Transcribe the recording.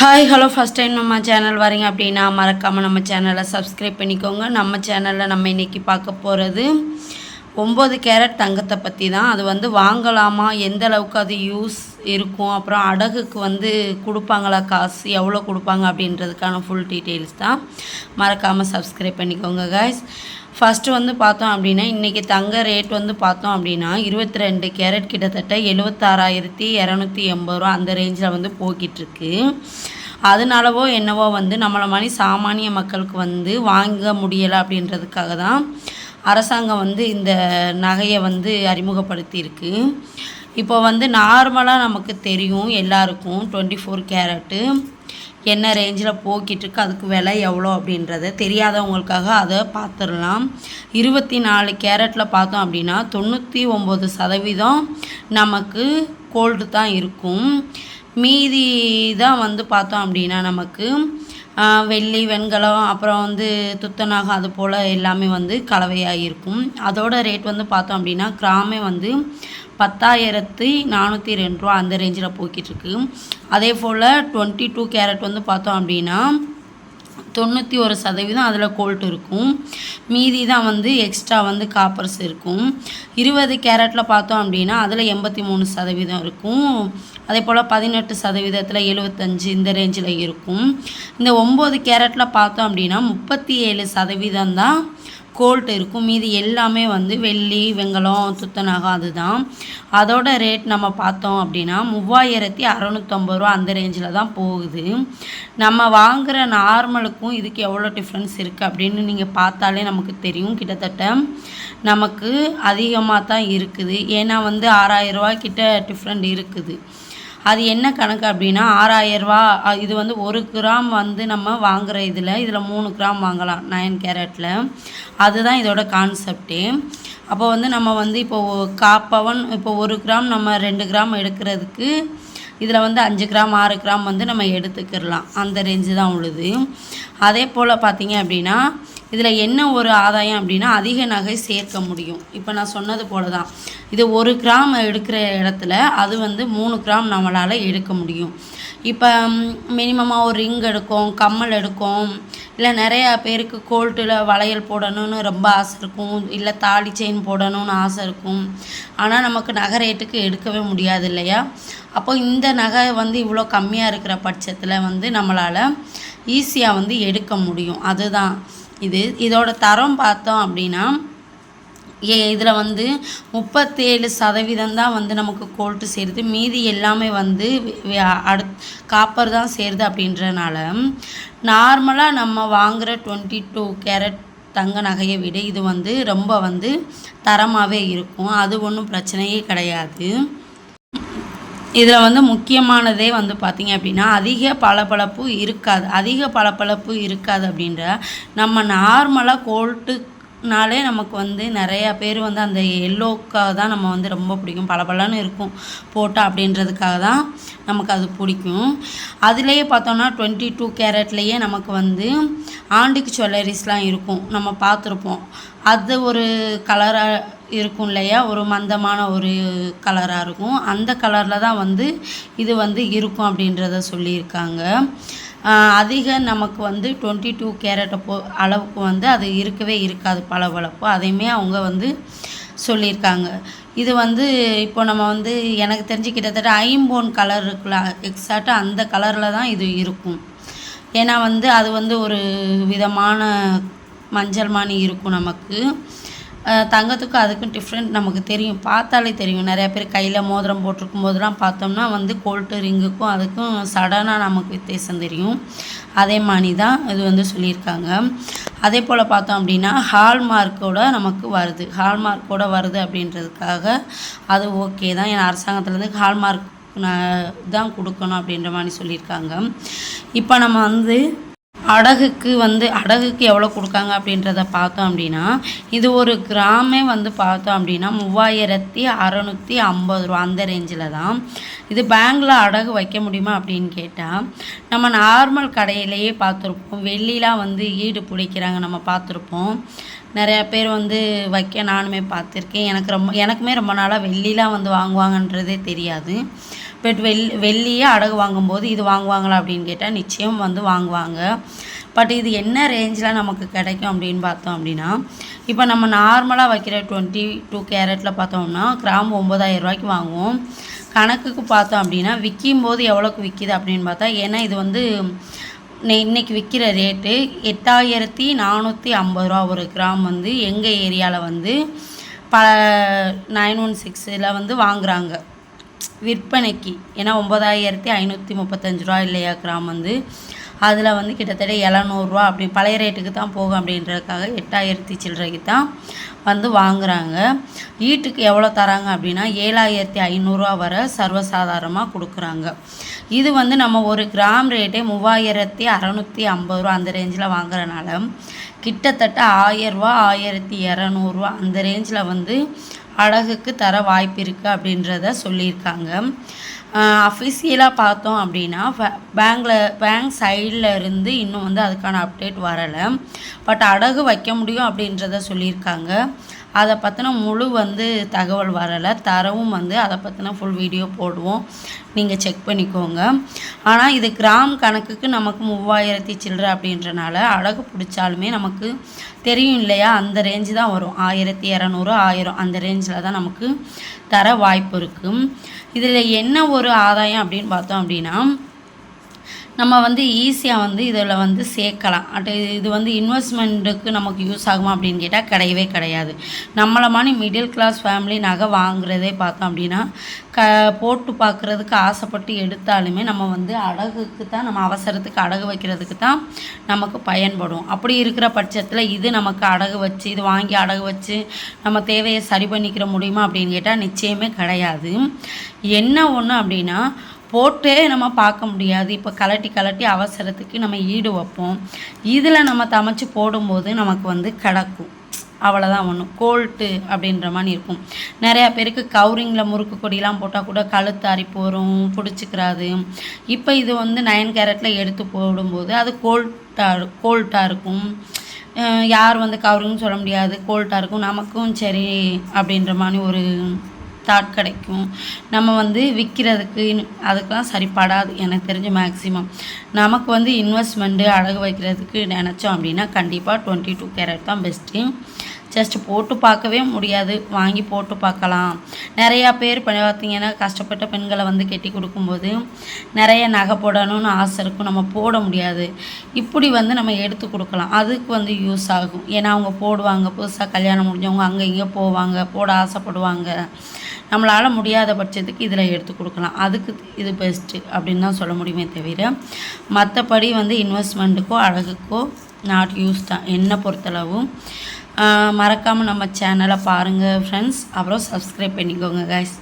Hi hello first time நம்ம channel வரீங்க அப்படின்னா மறக்காமல் நம்ம சேனலை சப்ஸ்கிரைப் பண்ணிக்கோங்க. நம்ம சேனலில் நம்ம இன்றைக்கி பார்க்க போகிறது ஒம்பது கேரட் தங்கத்தை பற்றி தான் அது வந்து வாங்கலாமா? எந்த அளவுக்கு அது யூஸ் இருக்கும். அப்புறம் அடகுக்கு வந்து கொடுப்பாங்களா காசு? எவ்வளோ கொடுப்பாங்க அப்படின்றதுக்கான ஃபுல் டீட்டெயில்ஸ் தான். மறக்காமல் சப்ஸ்கிரைப் பண்ணிக்கோங்க காய்ஸ் ஃபஸ்ட்டு வந்து பார்த்தோம் அப்படின்னா இன்றைக்கி தங்க ரேட் வந்து பார்த்தோம் அப்படின்னா இருபத்தி ரெண்டு கேரட் கிட்டத்தட்ட எழுபத்தாறாயிரத்தி இரநூத்தி எண்பது ரூபா அந்த ரேஞ்சில் வந்து போய்கிட்டுருக்கு அதனாலவோ என்னவோ வந்து நம்மளை மாதிரி சாமானிய மக்களுக்கு வந்து வாங்க முடியலை அப்படின்றதுக்காக தான் அரசாங்கம் வந்து இந்த நகையை வந்து அறிமுகப்படுத்தியிருக்கு. இப்போ வந்து நார்மலாக நமக்கு தெரியும் எல்லாருக்கும் டுவெண்ட்டி ஃபோர் கேரட்டு என்ன ரேஞ்சில் போக்கிட்டுருக்கு அதுக்கு விலை எவ்வளோ அப்படின்றத தெரியாதவங்களுக்காக அதை பார்த்துடலாம். இருபத்தி நாலு கேரட்டில் பார்த்தோம் அப்படின்னா தொண்ணூற்றி ஒம்பது சதவீதம் நமக்கு கோல்டு தான் இருக்கும். மீதி தான் வந்து பார்த்தோம் அப்படின்னா நமக்கு வெள்ளி வெண்கலம் அப்புறம் வந்து துத்தநாகம் அது போல் எல்லாமே வந்து கலவையாக இருக்கும் அதோட ரேட் வந்து பார்த்தோம் அப்படின்னா கிராமே வந்து பத்தாயிரத்தி நானூற்றி ரெண்டு ரூபா அந்த ரேஞ்சில் போய்கிட்டு இருக்கு. அதே போல் டுவெண்ட்டி டூ கேரட் வந்து பார்த்தோம் அப்படின்னா தொண்ணூற்றி ஒரு சதவீதம் அதில் கோல்ட் இருக்கும். மீதி தான் வந்து எக்ஸ்ட்ரா வந்து காப்பர்ஸ் இருக்கும். இருபது கேரட்டில் பார்த்தோம் அப்படின்னா அதில் எண்பத்தி மூணு சதவீதம் இருக்கும். அதே போல் பதினெட்டு சதவீதத்தில் எழுபத்தஞ்சு இந்த ரேஞ்சில் இருக்கும். இந்த ஒம்பது கேரட்டில் பார்த்தோம் அப்படின்னா முப்பத்தி ஏழு சதவீதம் தான் கோல்ட் இருக்கும். மீதி எல்லாமே வந்து வெள்ளி வெங்கலம் துத்தநகம் அதுதான். அதோட ரேட் நம்ம பார்த்தோம் அப்படின்னா மூவாயிரத்தி அறநூற்றம்பது ரூபா அந்த ரேஞ்சில் தான் போகுது. நம்ம வாங்குகிற நார்மலுக்கும் இதுக்கு எவ்வளோ டிஃப்ரென்ஸ் இருக்குது அப்படின்னு நீங்கள் பார்த்தாலே நமக்கு தெரியும். கிட்டத்தட்ட நமக்கு அதிகமாக தான் இருக்குது. ஏன்னா வந்து ஆறாயிரரூவா கிட்ட டிஃப்ரெண்ட் இருக்குது. அது என்ன கணக்கு அப்படின்னா ஆறாயிரரூவா இது வந்து ஒரு கிராம் வந்து நம்ம வாங்குகிற இதில் இதில் மூணு கிராம் வாங்கலாம் நயன் கேரட்டில் அதுதான் இதோட கான்செப்டே அப்போ வந்து நம்ம வந்து இப்போ காப்பவன் இப்போ ஒரு கிராம் நம்ம ரெண்டு கிராம் எடுக்கிறதுக்கு இதில் வந்து அஞ்சு கிராம் ஆறு கிராம் வந்து நம்ம எடுத்துக்கிடலாம். அந்த ரேஞ்சு தான் உள்ளது அதே போல் பார்த்தீங்க அப்படின்னா இதில் என்ன ஒரு ஆதாயம் அப்படின்னா அதிக நகை சேர்க்க முடியும். இப்போ நான் சொன்னது போல தான் இது ஒரு கிராம் எடுக்கிற இடத்துல அது வந்து மூணு கிராம் நம்மளால் எடுக்க முடியும். இப்போ மினிமமாக ஒரு ரிங் எடுக்கும் கம்மல் எடுக்கும் இல்லை நிறையா பேருக்கு கோல்ட்டில் வளையல் போடணும்னு ரொம்ப ஆசை இருக்கும் இல்லை தாலி செயின் போடணும்னு ஆசை இருக்கும். ஆனால் நமக்கு நகை ரேட்டுக்கு எடுக்கவே முடியாது இல்லையா? அப்போ இந்த நகை வந்து இவ்வளோ கம்மியாக இருக்கிற பட்சத்தில் வந்து நம்மளால் ஈஸியாக வந்து எடுக்க முடியும். அதுதான். இது இதோட தரம் பார்த்தோம் அப்படின்னா ஏ இதில் வந்து முப்பத்தேழு சதவீதம் தான் வந்து நமக்கு கோல்ட்டு சேருது. மீதி எல்லாமே வந்து அடுத் காப்பர் தான் சேருது அப்படின்றனால நார்மலாக நம்ம வாங்குகிற டுவெண்ட்டி டூ கேரட் தங்க நகையை விட இது வந்து ரொம்ப வந்து தரமாகவே இருக்கும். அது ஒன்றும் பிரச்சனையே கிடையாது. இதில் வந்து முக்கியமானதே வந்து பார்த்திங்க அப்படின்னா அதிக பளபளப்பு இருக்காது. அதிக பளபளப்பு இருக்காது அப்படின்ற நம்ம நார்மலாக கோல்ட்டு நாளே நமக்கு வந்து நிறையா பேர் வந்து அந்த எல்லோக்காக தான் நம்ம வந்து ரொம்ப பிடிக்கும். பளபளன்னு இருக்கும் போட்டா அப்படின்றதுக்காக தான் நமக்கு அது பிடிக்கும். அதுலேயே பார்த்தோன்னா டுவெண்ட்டி டூ கேரட்லேயே நமக்கு வந்து ஆண்டுக்கு ஜுவல்லரிஸ்லாம் இருக்கும். நம்ம பார்த்துருப்போம். அது ஒரு கலராக இருக்கும் இல்லையா? ஒரு மந்தமான ஒரு கலராக இருக்கும். அந்த கலரில் தான் வந்து இது வந்து இருக்கும் அப்படின்றத சொல்லியிருக்காங்க. அதிக நமக்கு வந்து டுவெண்ட்டி டூ கேரட்டை போ அளவுக்கு வந்து அது இருக்கவே இருக்காது பளபளப்பு. அதையுமே அவங்க வந்து சொல்லியிருக்காங்க. இது வந்து இப்போ நம்ம வந்து எனக்கு தெரிஞ்சு கிட்டத்தட்ட ஐம்போன் கலர் இருக்குல்ல எக்ஸாக்டாக அந்த கலரில் தான் இது இருக்கும். ஏன்னா வந்து அது வந்து ஒரு விதமான மஞ்சள் மானி இருக்கும் நமக்கு. தங்கத்துக்கும் அதுக்கும் டிஃப்ரெண்ட் நமக்கு தெரியும். பார்த்தாலே தெரியும். நிறையா பேர் கையில் மோதிரம் போட்டிருக்கும் போதெல்லாம் பார்த்தோம்னா வந்து கோல்ட்டு ரிங்குக்கும் அதுக்கும் சடனாக நமக்கு வித்தியாசம் தெரியும். அதே மாதிரி தான் இது வந்து சொல்லியிருக்காங்க. அதே போல் பார்த்தோம் அப்படின்னா ஹால்மார்க்கோட நமக்கு வருது. ஹால்மார்க்கோட வருது அப்படின்றதுக்காக அது ஓகே தான். ஏன்னா அரசாங்கத்துலேருந்து ஹால்மார்க் தான் கொடுக்கணும் அப்படின்ற மாதிரி சொல்லியிருக்காங்க. இப்போ நம்ம வந்து அடகுக்கு வந்து அடகுக்கு எவ்வளோ கொடுக்காங்க அப்படின்றத பார்த்தோம் அப்படின்னா இது ஒரு கிராமே வந்து பார்த்தோம் அப்படின்னா மூவாயிரத்தி அறநூற்றி ஐம்பது ரூபா அந்த ரேஞ்சில் தான். இது பேங்க்கில் அடகு வைக்க முடியுமா அப்படின்னு கேட்டால் நம்ம நார்மல் கடையிலேயே பார்த்துருப்போம். வெள்ளிலாம் வந்து ஈடு பிடிக்கிறாங்க நம்ம பார்த்துருப்போம். நிறையா பேர் வந்து வைக்க நானுமே பார்த்துருக்கேன். எனக்கு ரொம்ப எனக்குமே ரொம்ப நாளாக வெள்ளிலாம் வந்து வாங்குவாங்கன்றதே தெரியாது. பட் வெள் வெள்ளியே அடகு வாங்கும்போது இது வாங்குவாங்களா அப்படின்னு கேட்டால் நிச்சயம் வந்து வாங்குவாங்க. பட் இது என்ன ரேஞ்சில் நமக்கு கிடைக்கும் அப்படின்னு பார்த்தோம் அப்படின்னா இப்போ நம்ம நார்மலாக வைக்கிற டுவெண்ட்டி டூ கேரட்டில் பார்த்தோம்னா கிராம் ஒம்பதாயிரம் ரூபாய்க்கு வாங்குவோம். கணக்குக்கு பார்த்தோம் அப்படின்னா விற்கும் போது எவ்வளோக்கு விற்கிது அப்படின்னு பார்த்தா ஏன்னா இது வந்து இன்றைக்கி இன்னைக்கு விற்கிற ரேட்டு எட்டாயிரத்தி நானூற்றி ஐம்பது ரூபா ஒரு கிராம் வந்து எங்கள் ஏரியாவில் வந்து ப நைன் ஒன் சிக்ஸில் வந்து வாங்குறாங்க. விற்பனைக்கு. ஏன்னா ஒம்பதாயிரத்தி ஐநூற்றி முப்பத்தஞ்சு ரூபா இல்லையா கிராம் வந்து. அதில் வந்து கிட்டத்தட்ட எழுநூறுவா அப்படி பழைய ரேட்டுக்கு தான் போகும் அப்படின்றதுக்காக எட்டாயிரத்தி சில்லறைக்கு தான் வந்து வாங்குகிறாங்க ஈட்டுக்கு எவ்வளோ தராங்க அப்படின்னா ஏழாயிரத்தி ஐநூறுரூவா வரை சர்வசாதாரணமாக கொடுக்குறாங்க. இது வந்து நம்ம ஒரு கிராம் ரேட்டே மூவாயிரத்தி அறநூற்றி ஐம்பது ரூபா அந்த ரேஞ்சில் வாங்குறனால கிட்டத்தட்ட ஆயரூவா ஆயிரத்தி இரநூறுவா அந்த ரேஞ்சில் வந்து அடகுக்கு தர வாய்ப்பு இருக்குது அப்படின்றத சொல்லியிருக்காங்க. அஃபிஷியலாக பார்த்தோம் அப்படின்னா பேங்கில் பேங்க் சைடில் இருந்து இன்னும் வந்து அதுக்கான அப்டேட் வரலை. பட் அடகு வைக்க முடியும் அப்படின்றத சொல்லியிருக்காங்க. அதை பற்றின முழு வந்து தகவல் வரலை. தரவும் வந்து அதை பற்றின ஃபுல் வீடியோ போடுவோம். நீங்கள் செக் பண்ணிக்கோங்க. ஆனால் இது கிராம் கணக்குக்கு நமக்கு மூவாயிரத்தி சில்லறை அப்படின்றனால அழகு பிடிச்சாலுமே நமக்கு தெரியும் இல்லையா? அந்த ரேஞ்சு தான் வரும். ஆயிரத்தி இரநூறு ஆயிரம் அந்த ரேஞ்சில் தான் நமக்கு தர வாய்ப்பு இருக்குது இதில் என்ன ஒரு ஆதாயம் அப்படின்னு பார்த்தோம் அப்படின்னா நம்ம வந்து ஈஸியாக வந்து இதில் வந்து சேர்க்கலாம். அட் இது வந்து இன்வெஸ்ட்மெண்ட்டுக்கு நமக்கு யூஸ் ஆகுமா அப்படின்னு கேட்டால் கிடையவே கிடையாது. நம்மளை மாதிரி மிடில் கிளாஸ் ஃபேமிலி நகை வாங்குறதே பார்த்தோம் அப்படின்னா க போட்டு பார்க்குறதுக்கு ஆசைப்பட்டு எடுத்தாலுமே நம்ம வந்து அடகுக்கு தான் நம்ம அவசரத்துக்கு அடகு வைக்கிறதுக்கு தான் நமக்கு பயன்படும். அப்படி இருக்கிற பட்சத்தில் இது நமக்கு அடகு வச்சு இது வாங்கி அடகு வச்சு நம்ம தேவையை சரி பண்ணிக்கிற முடியுமா அப்படின்னு கேட்டால் நிச்சயமே கிடையாது. என்ன ஒன்று அப்படின்னா போட்டே நம்ம பார்க்க முடியாது. இப்போ கலட்டி கலட்டி அவசரத்துக்கு நம்ம ஈடு வைப்போம். இதில் நம்ம தமைச்சு போடும்போது நமக்கு வந்து கிடக்கும். அவ்வளோதான் ஒன்று கோல்ட்டு அப்படின்ற மாதிரி இருக்கும். நிறையா பேருக்கு கவுரிங்கில் முறுக்கு கொடியெலாம் போட்டால் கூட கழுத்து அரிப்பு வரும் பிடிச்சிக்கிறாது. இப்போ இது வந்து நயன் கேரட்டில் எடுத்து போடும்போது அது கோல்ட்டாக கோல்ட்டாக இருக்கும். யார் வந்து கவரிங்னு சொல்ல முடியாது. கோல்ட்டாக இருக்கும். நமக்கும் சரி அப்படின்ற மாதிரி ஒரு தாட் கிடைக்கும். நம்ம வந்து விற்கிறதுக்கு அதுக்கெலாம் சரிப்படாது. எனக்கு தெரிஞ்ச மேக்ஸிமம் நமக்கு வந்து இன்வெஸ்ட்மெண்ட்டு அடகு வைக்கிறதுக்கு நினச்சோம் அப்படின்னா கண்டிப்பாக டுவெண்ட்டி டூ கேரட் தான் பெஸ்ட்டு ஜஸ்ட் போட்டு பார்க்கவே முடியாது. வாங்கி போட்டு பார்க்கலாம். நிறையா பேர் பண்ணி பார்த்தீங்கன்னா கஷ்டப்பட்ட பெண்களை வந்து கட்டி கொடுக்கும்போது நிறைய நகை போடணும்னு ஆசை இருக்கும். நம்ம போட முடியாது. இப்படி வந்து நம்ம எடுத்து கொடுக்கலாம். அதுக்கு வந்து யூஸ் ஆகும். ஏன்னா அவங்க போடுவாங்க. புதுசாக கல்யாணம் முடிஞ்சவங்க அங்கே இங்கே போவாங்க. போட ஆசைப்படுவாங்க. நம்மளால் முடியாத பட்சத்துக்கு இதில் எடுத்து கொடுக்கலாம். அதுக்கு இது பெஸ்ட்டு அப்படின்னு தான் சொல்ல முடியுமே தவிர மற்றபடி வந்து இன்வெஸ்ட்மெண்ட்டுக்கோ அழகுக்கோ நாட் யூஸ் தான். என்னை பொறுத்தளவும். மறக்காமல் நம்ம சேனலை பாருங்கள் ஃப்ரெண்ட்ஸ் அப்புறம் சப்ஸ்கிரைப் பண்ணிக்கோங்க கைஸ்